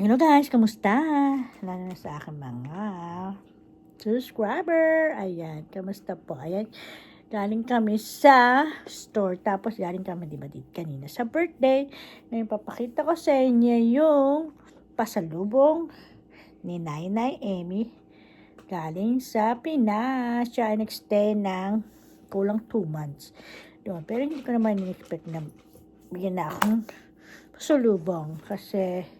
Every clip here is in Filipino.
Hello guys, kamusta? Lalo na sa aking mga subscriber. Ayan, kamusta po? Ayan, galing kami sa store. Tapos galing kami, di ba, dito kanina sa birthday. Ngayon, papakita ko sa inyo yung pasalubong ni Nainay Amy. Galing sa Pinas. Siya ay nag-stay ng kulang 2 months. Doon. Pero hindi ko naman in-expect na bigyan na akong pasalubong. Kasi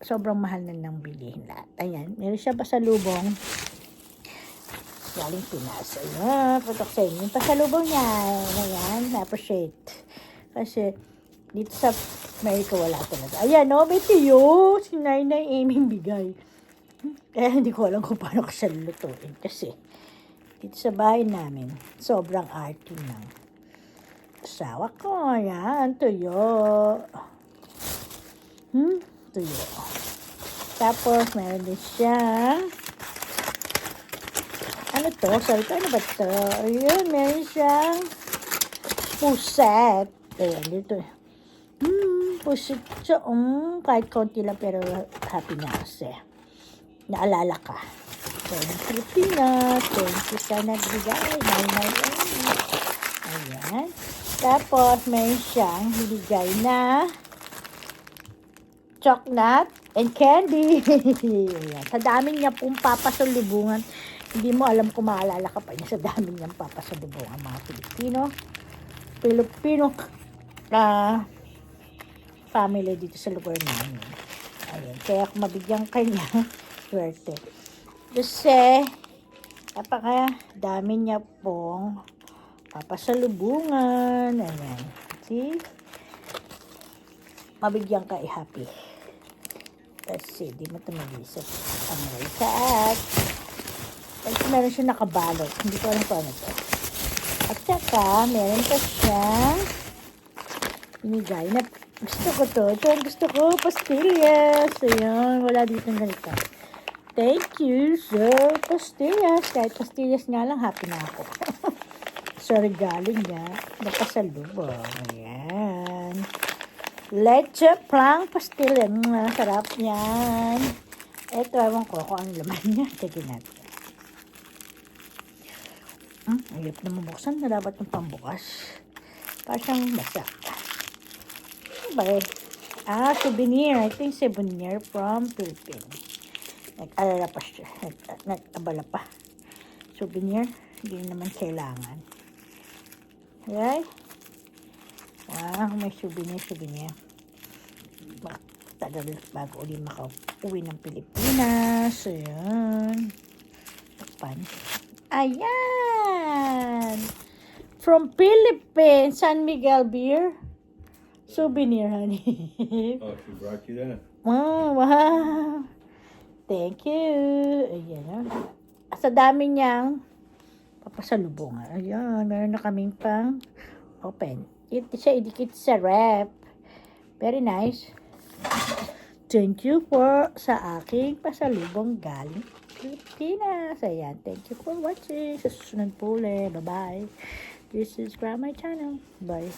sobrang mahal na ng bilihin lahat. Ayan, meron siya pasalubong. Galing Pinas. Ayan, patok sa inyo. Yung pasalubong niya, ayan, na-appreciate. Kasi, dito sa Amerika wala talaga. Ayan, no, may tiyo. Si Nainay Amy bigay. Kaya hindi ko alam kung paano ko siya lulutuin. Kasi, dito sa bahay namin, sobrang arty ng asawa ko. Ayan, tuyo. Hmm, tuyo. Tapos, meron din siya. Ano to? Sorry ano ba to? Ayun, meron siyang puset. Ayan, dito. Hmm, puset siya. Um, kahit konti lang, pero happy na kasi. Naalala ka. So, ng Pilipinas. Thank you sa nagbigay. Nay, nay, Ayan. Tapos, meron siyang binigay na chocolate and candy. Sa dami niya pong papasalubungan, hindi mo alam kung maalala ka pa niya sa dami niyang papasalubungan mga Pilipino. Pilipino na family dito sa lugar namin. Ayan. Kaya kung mabigyan kanya, swerte. Kasi, napaka dami niya pong papasalubungan. Ayan. See? Mabigyan ka i-happy. Kasi di mo ito mag-isip. Ang at at meron siya nakabalot. Hindi ko alam kung ano to. At saka, meron pa siyang binigay na gusto ko to. Ito ang gusto ko, pastillas. Ayan, wala dito ganito. Thank you, sir. Pastillas. Kahit pastillas nga lang, happy na ako. sa regalo niya, nakasalubong. Ayan. Leche plang pastillas. Mm, sarap yan. Ito, ewan ko kung ano laman niya. Tignan natin. Hmm, ayop na mabuksan na dapat yung pambukas. Para siyang basa. Ano ba eh? Ah, souvenir. I think souvenir from Philippines. Nag-alala pa siya. Nag- Nag-abala pa. Souvenir. Hindi naman kailangan. Okay? Ah, may souvenir, souvenir. Bak tagal bago uli makauwi ng Pilipinas. Ayan. Takpan. Ayan! From Philippines, San Miguel Beer. Souvenir, honey. Oh, she brought you that? wow, wow. Thank you. Ayan. Sa dami niyang papasalubungan. Ayan, meron na kaming pang open. Ito siya idikit sa rep. Very nice. Thank you for sa aking pasalubong galing Pilipinas. Ayan, thank you for watching. Sa susunod po ulit. Bye-bye. Please subscribe my channel. Bye.